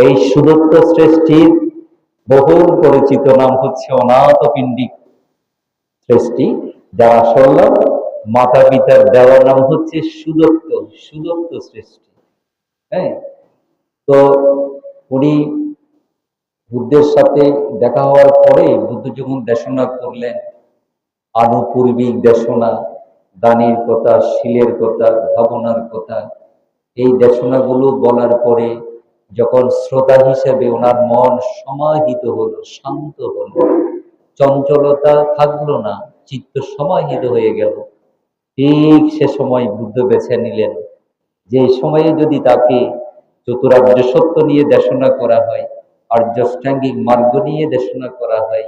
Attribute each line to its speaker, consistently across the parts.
Speaker 1: এই সুদত্ত শ্রেষ্ঠীর বহুল পরিচিত নাম হচ্ছে অনাথ পিণ্ডিক শ্রেষ্ঠী যার আসল মাতা পিতার দেওয়ার নাম হচ্ছে সুদত্ত সুদত্ত শ্রেষ্ঠী হ্যাঁ? তো উনি বুদ্ধের সাথে দেখা হওয়ার পরে বুদ্ধ যখন দেশনা করলেন, আনুপূর্বিক দেশনা, দানের কথা, শিলের কথা, ভাবনার কথা, এই দেশনাগুলো বলার পরে যখন শ্রোতা হিসেবে ওনার মন সমাহিত হলো, শান্ত হলো, চঞ্চলতা থাকল না, চিত্ত সমাহিত হয়ে গেল। ঠিক সে সময় বুদ্ধ বেছে নিলেন, যে সময়ে যদি তাকে চতুরার্য সত্য নিয়ে দেশনা করা হয় আর্যষ্টাঙ্গিক মার্গ নিয়ে দেশনা করা হয়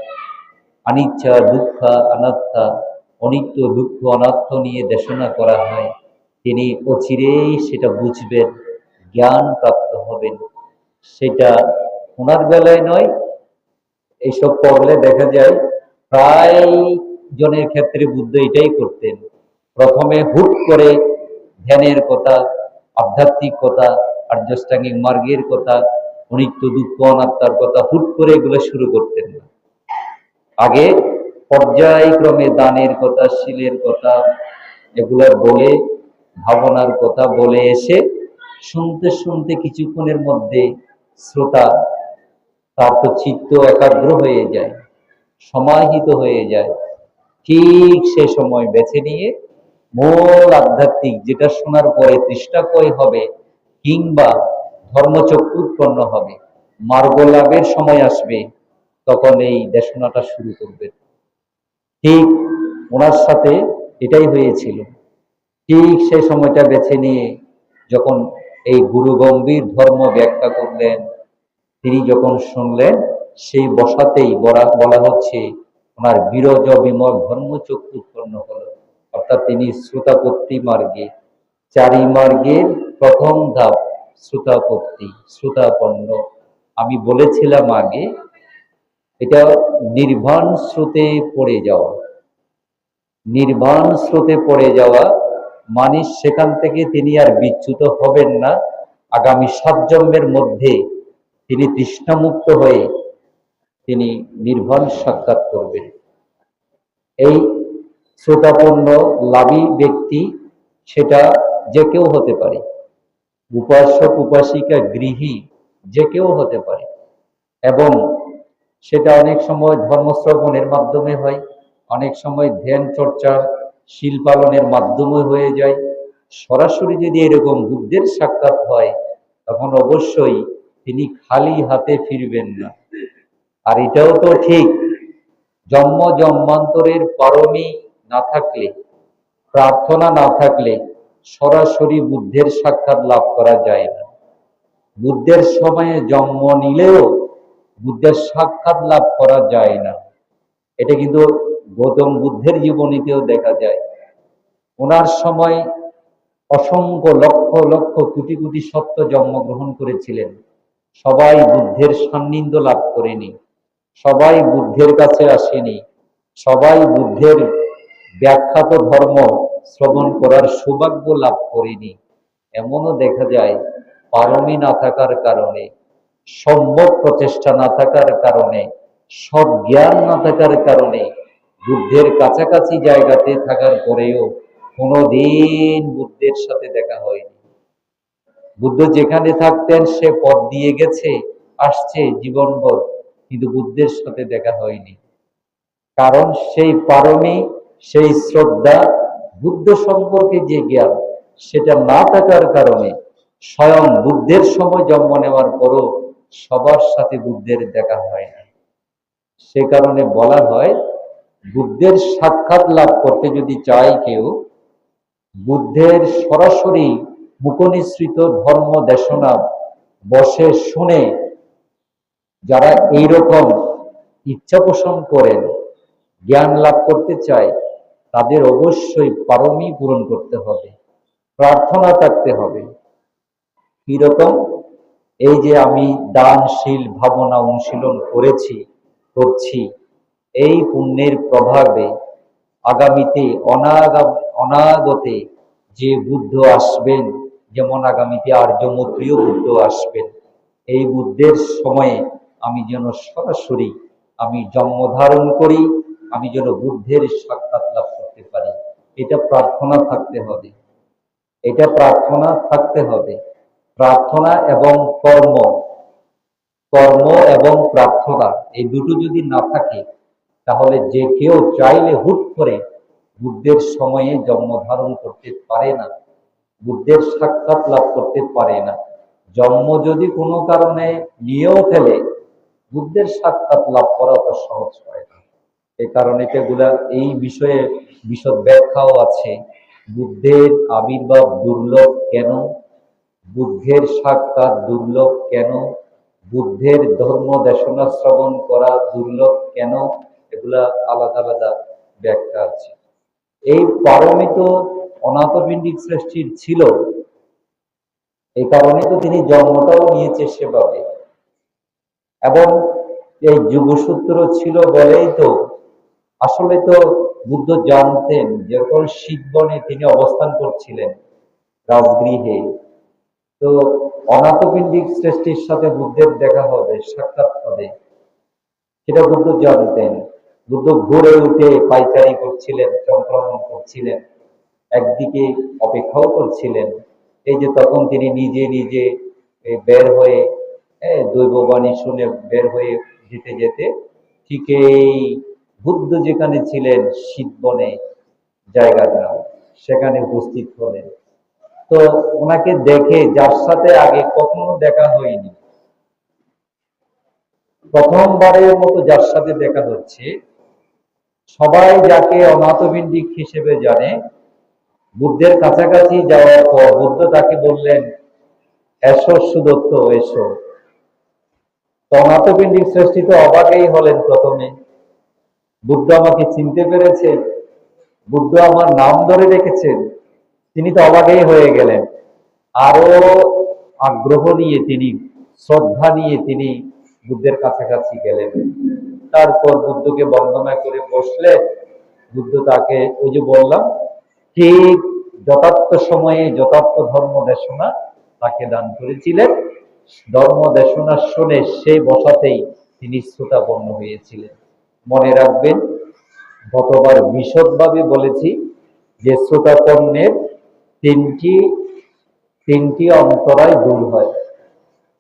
Speaker 1: আনিচ্ছা দুঃখ, অনাত্মা, অনিত্য, দুঃখ, অনাত্ম নিয়ে দেশনা করা হয়, তিনি অচিরেই সেটা বুঝবেন জ্ঞান প্রাপ্ত হবেন। সেটা ওনার বেলায় নয়, এইসব পড়লে দেখা যায় প্রায় জনের ক্ষেত্রে বুদ্ধ এটাই করতেন। প্রথমে হুট করে ধ্যানের কথা, আধ্যাত্মিক কথা, আর্যষ্টাঙ্গিক মার্গের কথা, অনিত্য, দুঃখ, অনাত্মার কথা হুট করে এগুলো শুরু করতেন না। আগে পর্যায়ক্রমে দানের কথা, শিলের কথা এগুলো বলে, ভাবনার কথা বলে এসে শুনতে শুনতে কিছুক্ষণের মধ্যে শ্রোতা, তার তো চিত্ত একাগ্র হয়ে যায়, সমাহিত হয়ে যায়। ঠিক সে সময় বেছে নিয়ে মূল আধ্যাত্মিক যেটা শোনার পরে তৃষ্ণাকয় হবে কিংবা ধর্মচক্ষু উৎপন্ন হবে, মার্গ লাভের সময় আসবে, তখন এই দেশনাটা শুরু করবে। ঠিক ওনার সাথে এটাই হয়েছিল। ঠিক সেই সময়টা বেছে নিয়ে যখন এই গুরু গম্ভীর ধর্ম ব্যাখ্যা করলেন তিনি যখন শুনলেন, সেই বসাতেই বলা হচ্ছে, ওনার বিরজ বিমল ধর্মচক্ষু উৎপন্ন হলো। অর্থাৎ তিনি শ্রোতাপত্তি মার্গে, চারি মার্গের প্রথম ধাপ শ্রোতাপত্তি, শ্রোতাপন্ন। আমি বলেছিলাম আগে, এটা নির্বাণ স্রোতে পড়ে যাওয়া। নির্বাণ স্রোতে পড়ে যাওয়া মানে সেখান থেকে তিনি আর বিচ্যুত হবেন না। আগামী সাত জন্মের মধ্যে তিনি তৃষ্ণামুক্ত হয়ে তিনি নির্বাণ সাক্ষাৎ করবেন। এই শ্রোতাপন্ন লাভী ব্যক্তি সেটা যে কেউ হতে পারে। উপাসক, উপাসিকা, গৃহী যে কেউ হতে পারে। এবং সেটা অনেক সময় ধর্মশ্রবণের মাধ্যমে হয়, অনেক সময় ধ্যান চর্চা শিল পালনের মাধ্যমে হয়ে যায়। সরাসরি যদি এরকম বুদ্ধের সাক্ষাৎ হয়, তখন অবশ্যই তিনি খালি হাতে ফিরবেন না। আর এটাও তো ঠিক, জন্ম জন্মান্তরের পারমি না থাকলে, প্রার্থনা না থাকলে সরাসরি বুদ্ধের সাক্ষাৎ লাভ করা যায় না। বুদ্ধের সময়ে জন্ম নিলেও বুদ্ধের সাক্ষাৎ লাভ করা যায় না। এটা কিন্তু গৌতম বুদ্ধের জীবনীতেও দেখা যায়। ওনার সময় অসংখ্য লক্ষ লক্ষ কোটি কোটি সত্য জন্মগ্রহণ করেছিলেন। সবাই বুদ্ধের সান্নিধ্য লাভ করেনি। সবাই বুদ্ধের কাছে আসেনি। সবাই বুদ্ধের ব্যাখ্যাত ধর্ম শ্রবণ করার সৌভাগ্য লাভ করেনি। এমনও দেখা যায়, পারমি না থাকার কারণে সম্ভব প্রচেষ্টা না থাকার কারণে সব জ্ঞান না থাকার কারণে, বুদ্ধের কাছাকাছি জায়গাতে থাকার পরেও কোনোদিন বুদ্ধের সাথে দেখা হয়নি। বুদ্ধ যেখানে থাকতেন সে পথ দিয়ে গেছে, আসছে জীবনভর। কিন্তু বুদ্ধের সাথে দেখা হয়নি। কারণ সেই পারমী, সেই শ্রদ্ধা, বুদ্ধ সম্পর্কে যে জ্ঞান, সেটা না থাকার কারণে স্বয়ং বুদ্ধের সময় জন্ম নেওয়ার পরও সবার সাথে বুদ্ধের দেখা হয় না। সে কারণে বলা হয়, বুদ্ধের সাক্ষাৎ লাভ করতে যদি চায় কেউ, বুদ্ধের সরাসরি মুখনিসৃত ধর্ম দেশনা বসে শুনে যারা এইরকম ইচ্ছা পোষণ করেন, জ্ঞান লাভ করতে চায়, তাদের অবশ্যই পারমী পূরণ করতে হবে, প্রার্থনা থাকতে হবে। কীরকম? এই যে আমি দানশীল, ভাবনা অনুশীলন করেছি, করছি, এই পুণ্যের প্রভাবে আগামীতে অনাগতে যে বুদ্ধ আসবেন যেমন আগামীতে আর্য আর্যমত্রীয় বুদ্ধ আসবেন। এই বুদ্ধের সময়ে আমি যেন সরাসরি আমি জন্ম ধারণ করি, আমি যেন বুদ্ধের সাক্ষাৎ লাভ করতে পারি। এটা প্রার্থনা থাকতে হবে। এটা প্রার্থনা থাকতে হবে। প্রার্থনা এবং কর্ম কর্ম এবং প্রার্থনা এই দুটো যদি না থাকে, তাহলে যে কেউ চাইলে হুট করে বুদ্ধের সময়ে জন্ম ধারণ করতে পারে না। বুদ্ধের সাক্ষাৎ লাভ করতে পারে না। জন্ম যদি কোনো কারণে নিয়েও ফেলে বুদ্ধের সাক্ষাৎ লাভ করা তো সহজ হয় না। এই কারণে এগুলা, এই বিষয়ে বিশদ ব্যাখ্যাও আছে। বুদ্ধের আবির্ভাব দুর্লভ কেন? বুদ্ধের সাক্ষাৎ দুর্লভ কেন? বুদ্ধের ধর্ম দেশনা শ্রবণ করা দুর্লভ কেন? এগুলা আলাদা আলাদা ব্যাখ্যা আছে। এই পারমিত অনাথপিণ্ডিক সৃষ্টির ছিল। এই কারণে তো তিনি জন্মটাও নিয়েছে সেভাবে। এবং এই যুগসূত্র ছিল বলেই তো আসলে তো বুদ্ধ জানতেন যখন শীতবনে তিনি অবস্থান করছিলেন রাজগৃহে। তো অনাথপিণ্ডিক সৃষ্টির সাথে বুদ্ধের দেখা হবে, সাক্ষাৎ হবে। সেটা বুদ্ধ জানতেন। বুদ্ধ ঘুরে উঠে পাইচারি করছিলেন সংক্রমণ করছিলেন। একদিকে অপেক্ষাও করছিলেন। এই যে তখন তিনি নিজে নিজে বের হয়ে দৈববাণী শুনে বের হয়ে যেতে যেতে ঠিক এই বুদ্ধ যেখানে ছিলেন শীতবনে জায়গার নাম সেখানে উপস্থিত হলেন। তো ওনাকে দেখে যার সাথে আগে কখনো দেখা হয়নি, প্রথমবারের মতো যার সাথে দেখা হচ্ছে, সবাই যাকে অনাথবিন্দিক হিসেবে জানে বুদ্ধের কাছাকাছি যাওয়ার পর বুদ্ধ তাকে বললেন, এসো সুদত্ত, এসো। তো অনাথপিণ্ডিক শ্রেষ্ঠী তো অবাকেই হলেন প্রথমে। বুদ্ধ আমাকে চিনতে পেরেছেন বুদ্ধ আমার নাম ধরে রেখেছেন। তিনি তো অবাকেই হয়ে গেলেন। আরও আগ্রহ নিয়ে তিনি, শ্রদ্ধা নিয়ে তিনি বুদ্ধের কাছাকাছি গেলেন। তারপর বুদ্ধকে বন্দনা করে বসলে বুদ্ধ তাকে, ওই যে বললাম ঠিক যথার্থ সময়ে যথার্থ ধর্ম দেশনা তাকে দান করেছিলেন। ধর্ম দেশনা শুনে সেই বসাতেই তিনি শ্রোতাপন্ন হয়েছিলেন। মনে রাখবেন, গতবার বিশদভাবে বলেছি যে শ্রোতাপন্নের তিনটি তিনটি অন্তরায় দূর হয়।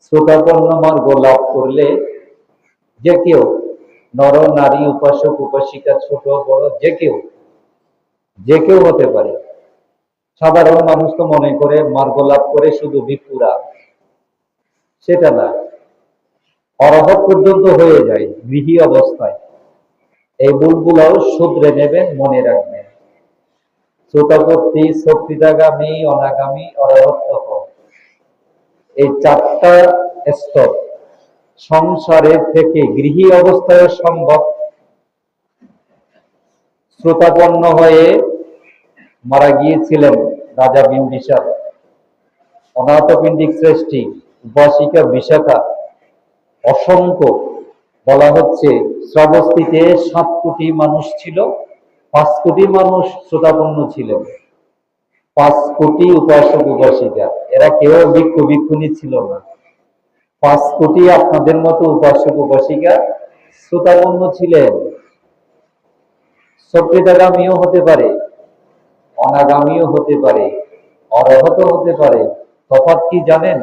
Speaker 1: শ্রোতাপন্ন মার্গ লাভ করলে যে কেউ নর, নারী, উপাসক, উপাসিকা, ছোট, বড়, যে কেউ যে কেউ হতে পারে। সাধারণ মানুষ তো মনে করে, মার্গ লাভ করে শুধু বিপুরা সেটা না। অরহত পর্যন্ত হয়ে যায় গৃহী অবস্থায়। এই ভুলগুলোও শুধরে নেবেন, মনে রাখবেন। শ্রোতাপত্তি শক্তিদাগামী অনাগামী অরহত্ত এই চারটা স্তর সংসারের থেকে গৃহী অবস্থায় সম্ভব শ্রোতাপন্ন হয়ে মারা গিয়েছিলেন রাজা বিম্বিসার। অনাথপিণ্ডিক শ্রেষ্ঠী, উপাসিকা বিশাখা। অসংখ্য বলা হচ্ছে শ্রাবস্তিতে সাত কোটি মানুষ ছিল, পাঁচ কোটি মানুষ শ্রোতাপন্ন ছিলেন। পাঁচ কোটি উপাসক উপাসিকা, এরা কেউ ভিক্ষু ভিক্ষুনি ছিল না। পাঁচ কোটি আপনাদের মতো উপাসক উপাসিকা শ্রোতাপন্ন ছিলেন। সভ্যতাগামীও হতে পারে, অনাগামীও হতে পারে, অরহত হতে পারে। তফাৎ কি জানেন?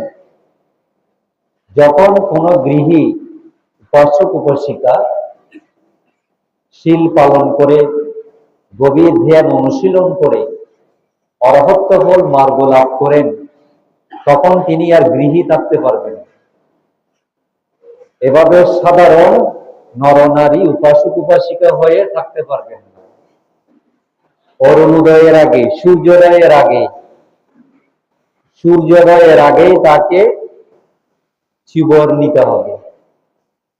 Speaker 1: যখন কোন গৃহী উপাসক উপাসিকা শীল পালন করে, গভীর ধ্যান অনুশীলন করে অরহত্ব ফল মার্গ লাভ করেন, তখন তিনি আর গৃহী থাকতে পারবেন এভাবে সাধারণ নরনারী উপাসক উপাসিকা হয়ে থাকতে পারবেন অরুণোদয়ের আগে, সূর্যোদয়ের আগে। সূর্যোদয়ের আগেই তাকে চিবর নিতে হবে।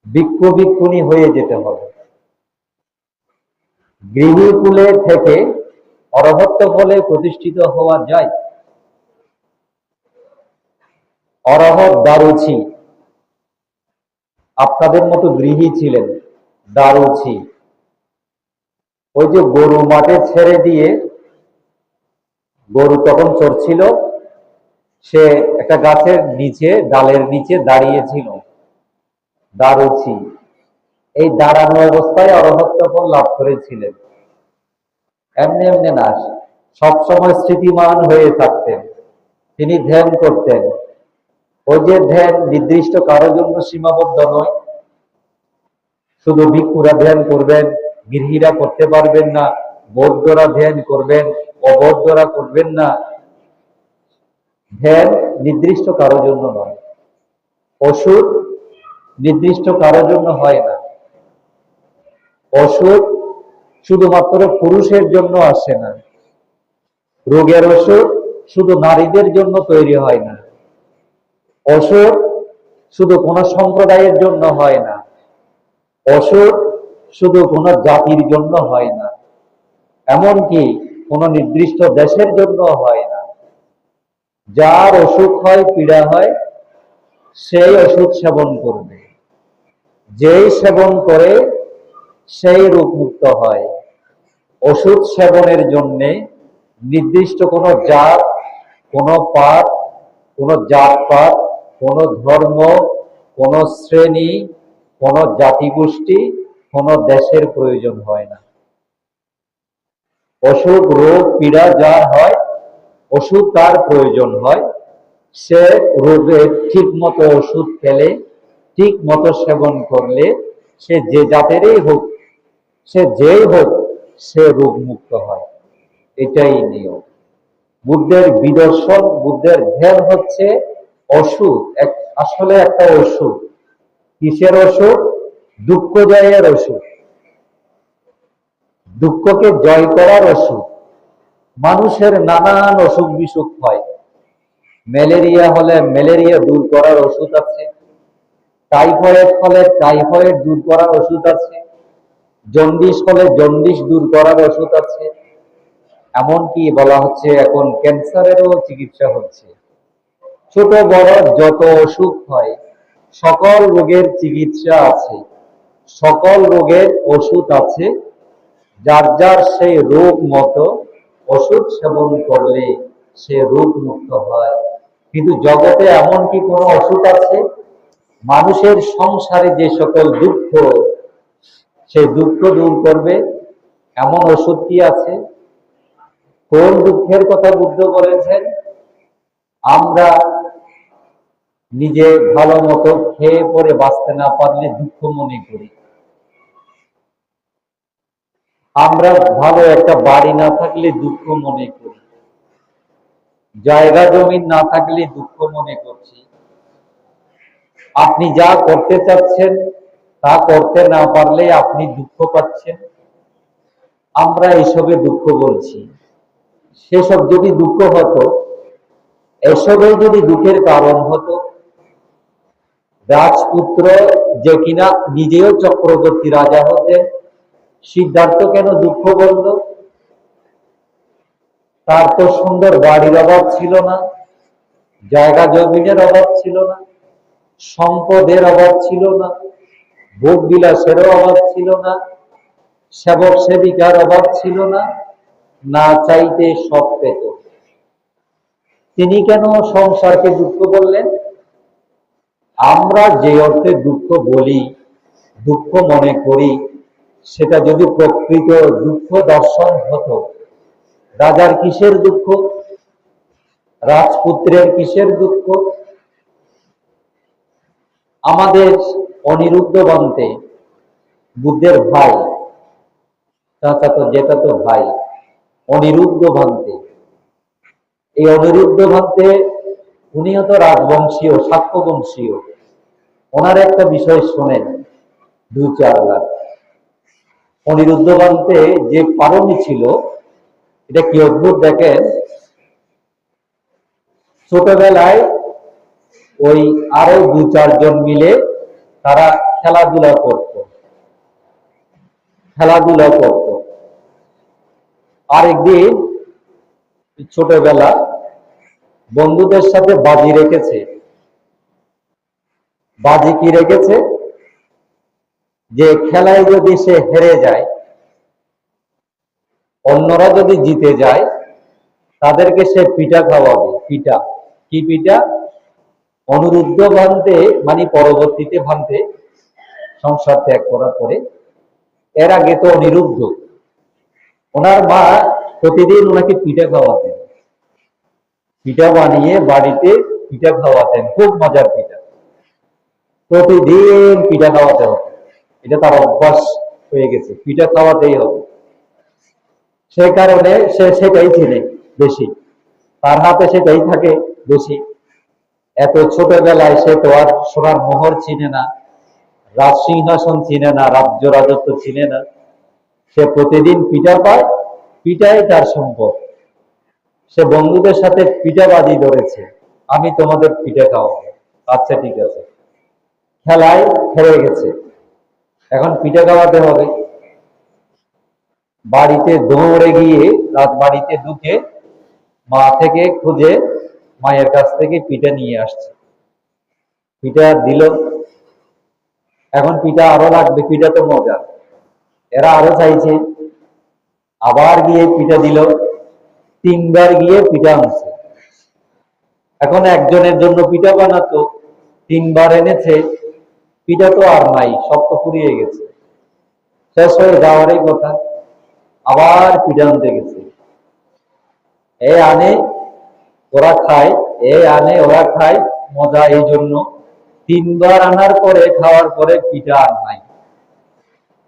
Speaker 1: ভিক্ষু ভিক্ষুণী হয়ে যেতে হবে। গৃহীকুলে থেকে অরহত্ব ফলে প্রতিষ্ঠিত হওয়া যায়। অরহত দারুচি। আপনাদের মতো গৃহী ছিলেন দারুচি। ওই যে গরু মাঠে ছেড়ে দিয়ে গরু তখন চড়ছিল, সে একটা গাছের নিচে, ডালের নিচে দাঁড়িয়েছিল দারুচি এই দাঁড়ানো অবস্থায় অরহত্য ফল লাভ করেছিলেন। এমনি এমনি না সবসময় স্মৃতিমান হয়ে থাকতেন। তিনি ধ্যান করতেন। ওই যে ধ্যান নির্দিষ্ট কারোর জন্য সীমাবদ্ধ নয়। শুধু ভিক্ষুরা ধ্যান করবেন গৃহীরা করতে পারবেন না, বৌদ্ধরা ধ্যান করবেন, অবৌদ্ধরা করবেন না। ধ্যান নির্দিষ্ট কারোর জন্য নয়। ওষুধ নির্দিষ্ট কারোর জন্য হয় না। ওষুধ শুধুমাত্র পুরুষের জন্য আসে না। রোগের ওষুধ শুধু নারীদের জন্য তৈরি হয় না। ওষুধ শুধু কোন সম্প্রদায়ের জন্য হয় না। ওষুধ শুধু কোন জাতির জন্য হয় না, এমনকি কোন নির্দিষ্ট দেশের জন্য হয় না। যার অসুখ হয়, পীড়া হয়, সেই ওষুধ সেবন করবে। যেই সেবন করে, সেই রোগমুক্ত হয়। ওষুধ সেবনের জন্য নির্দিষ্ট কোন জাত, কোন পাত, কোন জাত জাতপাত, কোন ধর্ম, কোন শ্রেণি, কোন জাতিগোষ্ঠী কোন দেশের প্রয়োজন হয় না। অসুখ, রোগ, পীড়া যার হয় ওষুধ তার প্রয়োজন হয়। সে রোগের ঠিক মতো ওষুধ খেলে ঠিক মতো সেবন করলে, সে যে জাতেরই হোক, সে যেই হোক, সে রোগ মুক্ত হয়। এটাই নিয়ম। বুদ্ধের বিদর্শন, বুদ্ধের ধ্যান হচ্ছে অসুখ আসলে একটা অসুখ। কিসের ওষুধ দুঃখ জয়ের ওষুধ দুঃখকে জয় করার ওষুধ মানুষের নানান অসুখ বিসুখ হয়। ম্যালেরিয়া হলে ম্যালেরিয়া দূর করার ওষুধ আছে। টাইফয়েড হলে টাইফয়েড দূর করার ওষুধ আছে। জন্ডিস হলে জন্ডিস দূর করার ওষুধ আছে। এমনকি বলা হচ্ছে এখন ক্যান্সারেরও চিকিৎসা হচ্ছে। ছোট বড় যত অসুখ হয়, সকল রোগের চিকিৎসা আছে। সকল রোগের ওষুধ আছে, যার যার সেই রোগ মতো ওষুধ সেবন করলে সে রোগ মুক্ত হয়। কিন্তু জগতে এমন কি কোনো ওষুধ আছে? মানুষের সংসারে যে সকল দুঃখ, সেই দুঃখ দূর করবে। এমন ওষুধ কি আছে? কোন দুঃখের কথা বুদ্ধ বলেছেন? আমরা নিজে ভালো মতো খেয়ে পরে বাঁচতে না পারলে দুঃখ মনে করি। আমরা ভালো একটা বাড়ি না থাকলে দুঃখ মনে করি। জায়গা জমিন না থাকলে দুঃখ মনে করছি। আপনি যা করতে চাচ্ছেন, তা করতে না পারলে আপনি দুঃখ পাচ্ছেন। আমরা এসবে দুঃখ বলছি। সেসব যদি দুঃখ হতো এসবে যদি দুঃখের কারণ হতো, রাজপুত্র যে কিনা নিজেও চক্রবর্তী রাজা হতেন সিদ্ধার্থ কেন দুঃখ বলল তার তো সুন্দর বাড়ির অভাব ছিল না, জায়গা জমিনের অভাব ছিল না, সম্পদের অভাব ছিল না ভোগ বিলাসেরও অভাব ছিল না, সেবক সেবিকার অভাব ছিল না না চাইতে সব পেত। তিনি কেন সংসারকে দুঃখ বললেন আমরা যে অর্থে দুঃখ বলি, দুঃখ মনে করি সেটা যদি প্রকৃত দুঃখ দর্শন হতো, রাজার কিসের দুঃখ? রাজপুত্রের কিসের দুঃখ? আমাদের অনিরুদ্ধ বন্তে বুদ্ধের ভাই চাচাতো জেঠাতো ভাই, অনিরুদ্ধ ভান্তে এই অনিরুদ্ধ ভান্তে উনিও তো রাজবংশীয়, সাক্ষ্যবংশীয়। ওনার একটা বিষয় শোনেন দু চার লাখ। অনিরুদ্ধ বানতে যে পারমি ছিল, এটা কি অদ্ভুত দেখেন? ছোটবেলায় ওই আরও দু চারজন মিলে তারা খেলাধুলা করত। খেলাধুলা করত। আরেকদিন ছোটবেলা বন্ধুদের সাথে বাজি রেখেছে। বাজি কি রেখেছে? যে খেলায় যদি সে হেরে যায়, অন্যরা যদি জিতে যায়, তাদেরকে সে পিঠা খাওয়াবে। পিঠা। কি পিঠা? অনুরুদ্ধ ভান্তে মানে পরবর্তীতে ভান্তে সংসার ত্যাগ করার পরে, এর আগে তো অনিরুদ্ধ। ওনার মা প্রতিদিন ওনাকে পিঠা খাওয়াতেন। পিঠা বানিয়ে বাড়িতে পিঠা খাওয়াতেন। খুব মজার পিঠা। প্রতিদিন পিঠা খাওয়াতে হতো। এটা তার অভ্যাস হয়ে গেছে। পিঠা খাওয়াতেই হবে। সে কারণে সে সেটাই চেনে বেশি। তার হাতে সেটাই থাকে বেশি। এত ছোটবেলায় সে তো আর সোনার মোহর চিনে না, রাজ সিংহাসন চিনে না, রাজ্য রাজত্ব চিনে না। সে প্রতিদিন পিঠা পায়, পিঠাই তার সম্পদ। সে বন্ধুদের সাথে পিঠাবাজি ধরেছে, আমি তোমাদের পিঠা খাওয়াবো। আচ্ছা ঠিক আছে। খেলায় হেরে গেছে। এখন পিঠা খাওয়াতে হবে। বাড়িতে দৌড়ে গিয়ে, রাত বাড়িতে ঢুকে মা থেকে খুঁজে মায়ের কাছ থেকে পিঠা নিয়ে আসছে। পিঠা দিল। এখন পিঠা আরও লাগবে, পিঠা তো মজা। এরা আরও চাইছে। আবার গিয়ে পিঠা দিল। তিনবার গিয়ে পিঠা আনছে। এখন একজনের জন্য পিঠা বানাতো, তিনবার এনেছে। পিঠা তো আর নাই সব তো ফুরিয়ে গেছে। শেষ হয়ে যাওয়ারই কথা, আবার পিঠা আনতে গেছে। এ আনে, ওরা খায়, এ আনে, ওরা খায়, মজা এই জন্য। তিনবার আনার পরে, খাওয়ার পরে পিঠা আর নাই।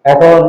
Speaker 1: এখন